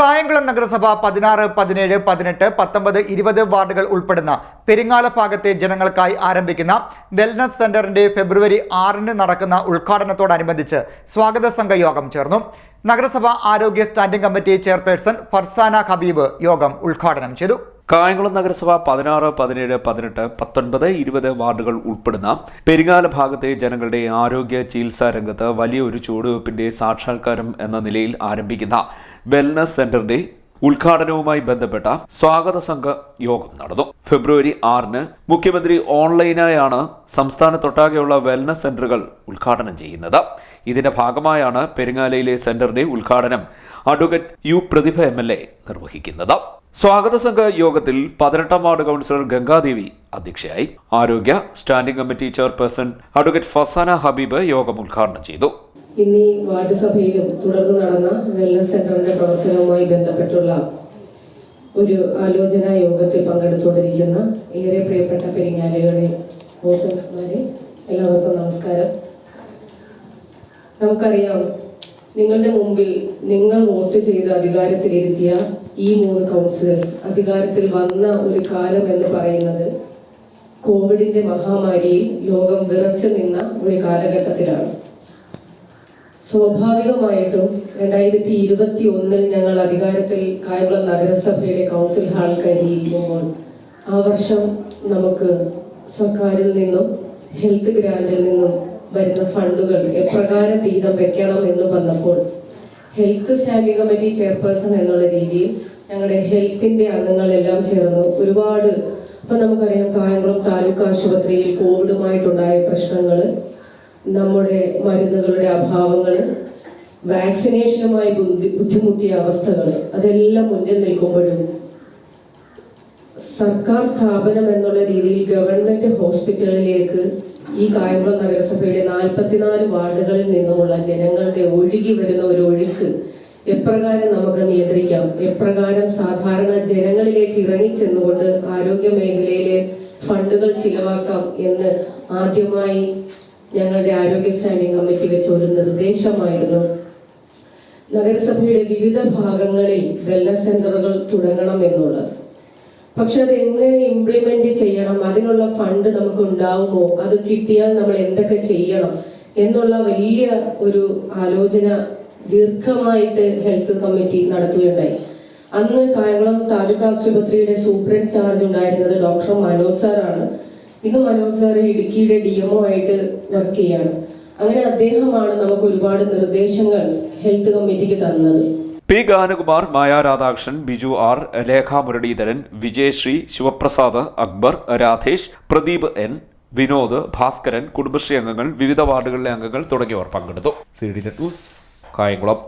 കായംകുളം നഗരസഭ പതിനാറ് പതിനേഴ് പതിനെട്ട് പത്തൊമ്പത് ഇരുപത് വാർഡുകൾ ഉൾപ്പെടുന്ന പെരിങ്ങാല ഭാഗത്തെ ജനങ്ങൾക്കായി ആരംഭിക്കുന്ന വെൽനസ് സെന്ററിന്റെ ഫെബ്രുവരി ആറിന് നടക്കുന്ന ഉദ്ഘാടനത്തോടനുബന്ധിച്ച് സ്വാഗത സംഘ യോഗം ചേർന്നു. നഗരസഭ ആരോഗ്യ standing committee chairperson Farsana Habeeb യോഗം ഉദ്ഘാടനം ചെയ്തു. കായംകുളം നഗരസഭ പതിനാറ് പതിനേഴ് പതിനെട്ട് പത്തൊൻപത് ഇരുപത് വാർഡുകൾ ഉൾപ്പെടുന്ന പെരിങ്ങാല ഭാഗത്തെ ജനങ്ങളുടെ ആരോഗ്യ ചികിത്സാ രംഗത്ത് വലിയൊരു ചുവടുവയ്പ്പിന്റെ സാക്ഷാത്കാരം എന്ന നിലയിൽ ആരംഭിക്കുന്ന വെൽനസ് സെന്ററിന്റെ ഉദ്ഘാടനവുമായി ബന്ധപ്പെട്ട സ്വാഗത സംഘ യോഗം നടന്നു. ഫെബ്രുവരി ആറിന് മുഖ്യമന്ത്രി ഓൺലൈനായാണ് സംസ്ഥാനത്തൊട്ടാകെയുള്ള വെൽനസ് സെന്ററുകൾ ഉദ്ഘാടനം ചെയ്യുന്നത്. ഇതിന്റെ ഭാഗമായാണ് പെരിങ്ങാലയിലെ സെന്ററിന്റെ ഉദ്ഘാടനം അഡ്വക്കേറ്റ് യു പ്രതിഭ എം നിർവഹിക്കുന്നത്. സ്വാഗത സംഘ യോഗത്തിൽ പതിനെട്ടാം വാർഡ് കൗൺസിലർ ഗംഗാദേവി അധ്യക്ഷയായി. ആരോഗ്യ standing committee chairperson advocate Fasana Habeeb യോഗം ഉദ്ഘാടനം ചെയ്തു. ഇനി വാർഡ് സഭയിലും തുടർന്ന് നടന്ന വെൽനസ് സെന്ററിന്റെ പ്രവർത്തനവുമായി ബന്ധപ്പെട്ടുള്ള ഒരു ആലോചന യോഗത്തിൽ പങ്കെടുത്തുകൊണ്ടിരിക്കുന്ന ഏറെ പ്രിയപ്പെട്ട പെരിങ്ങാലയുടെ ഓഫീസർമാരെ എല്ലാവർക്കും നമസ്കാരം. നമുക്കറിയാം നിങ്ങളുടെ മുമ്പിൽ നിങ്ങൾ വോട്ട് ചെയ്ത് അധികാരത്തിലിരുത്തിയ ഈ മൂന്ന് കൗൺസിലേഴ്സ് അധികാരത്തിൽ വന്ന ഒരു കാലം എന്ന് പറയുന്നത് കോവിഡിന്റെ മഹാമാരിയിൽ ലോകം വിറച്ചു നിന്ന ഒരു കാലഘട്ടത്തിലാണ്. സ്വാഭാവികമായിട്ടും രണ്ടായിരത്തി ഇരുപത്തി ഒന്നിൽ ഞങ്ങൾ അധികാരത്തിൽ കായംകുളം നഗരസഭയുടെ കൗൺസിൽ ഹാൾ കരുതിയിരിക്കുമ്പോൾ ആ വർഷം നമുക്ക് സർക്കാരിൽ നിന്നും ഹെൽത്ത് ഗ്രാൻഡിൽ നിന്നും വരുന്ന ഫണ്ടുകൾ എപ്രകാരം വീതം വെക്കണം എന്ന് വന്നപ്പോൾ ഹെൽത്ത് സ്റ്റാൻഡിംഗ് കമ്മിറ്റി ചെയർപേഴ്സൺ എന്നുള്ള രീതിയിൽ ഞങ്ങളുടെ ഹെൽത്തിന്റെ അംഗങ്ങളെല്ലാം ചേർന്ന് ഒരുപാട് ഇപ്പൊ നമുക്കറിയാം കായംകുളം താലൂക്ക് ആശുപത്രിയിൽ കോവിഡുമായിട്ടുണ്ടായ പ്രശ്നങ്ങൾ നമ്മുടെ മരുന്നുകളുടെ അഭാവങ്ങൾ വാക്സിനേഷനുമായി ബുദ്ധി- ബുദ്ധിമുട്ടിയ അവസ്ഥകൾ അതെല്ലാം മുന്നിൽ നിൽക്കുമ്പോഴും സർക്കാർ സ്ഥാപനം എന്നുള്ള രീതിയിൽ ഗവൺമെന്റ് ഹോസ്പിറ്റലിലേക്ക് ഈ കായംകുളം നഗരസഭയുടെ നാൽപ്പത്തിനാല് വാർഡുകളിൽ നിന്നുമുള്ള ജനങ്ങളുടെ ഒഴുകി വരുന്ന ഒരു ഒഴുക്ക് എപ്രകാരം നമുക്ക് നിയന്ത്രിക്കാം? എപ്രകാരം സാധാരണ ജനങ്ങളിലേക്ക് ഇറങ്ങിച്ചെന്നുകൊണ്ട് ആരോഗ്യ മേഖലയിലെ ഫണ്ടുകൾ ചിലവാക്കാം എന്ന് ആദ്യമായി ഞങ്ങളുടെ ആരോഗ്യ സ്റ്റാൻഡിംഗ് കമ്മിറ്റി വെച്ച ഒരു നിർദ്ദേശമായിരുന്നു. നഗരസഭയുടെ വിവിധ ഭാഗങ്ങളിൽ വെൽനസ് സെന്ററുകൾ തുടങ്ങണം എന്നുള്ളത്. പക്ഷെ അത് എങ്ങനെ ഇംപ്ലിമെന്റ് ചെയ്യണം? അതിനുള്ള ഫണ്ട് നമുക്ക് ഉണ്ടാവുമോ അത് കിട്ടിയാൽ നമ്മൾ എന്തൊക്കെ ചെയ്യണം? എന്നുള്ള വലിയ ഒരു ആലോചന ദീർഘമായിട്ട് ഹെൽത്ത് കമ്മിറ്റി നടത്തുകയുണ്ടായി. അന്ന് കായംകുളം താലൂക്ക് ആശുപത്രിയുടെ സൂപ്രണ്ട് ചാർജ് ഉണ്ടായിരുന്നത് ഡോക്ടർ മനോജ് സാറാണ്. ഇന്ന് മനോജ് സാർ ഇടുക്കിയുടെ ഡി എംഒ ആയിട്ട് വർക്ക് ചെയ്യാണ്. അങ്ങനെ അദ്ദേഹമാണ് നമുക്ക് ഒരുപാട് നിർദ്ദേശങ്ങൾ ഹെൽത്ത് കമ്മിറ്റിക്ക് തന്നത്. P Ganakumar Maya Radhakrishnan Biju R Lekha Muraleedharan Vijayasree Sivaprasad Akbar Radhesh Pradeep N Vinod Bhaskaran Kudumbashree അംഗങ്ങൾ വിവിധ വാർഡുകളിലെ അംഗങ്ങൾ തുടങ്ങിയവർ പങ്കെടുത്തു. കായംകുളം.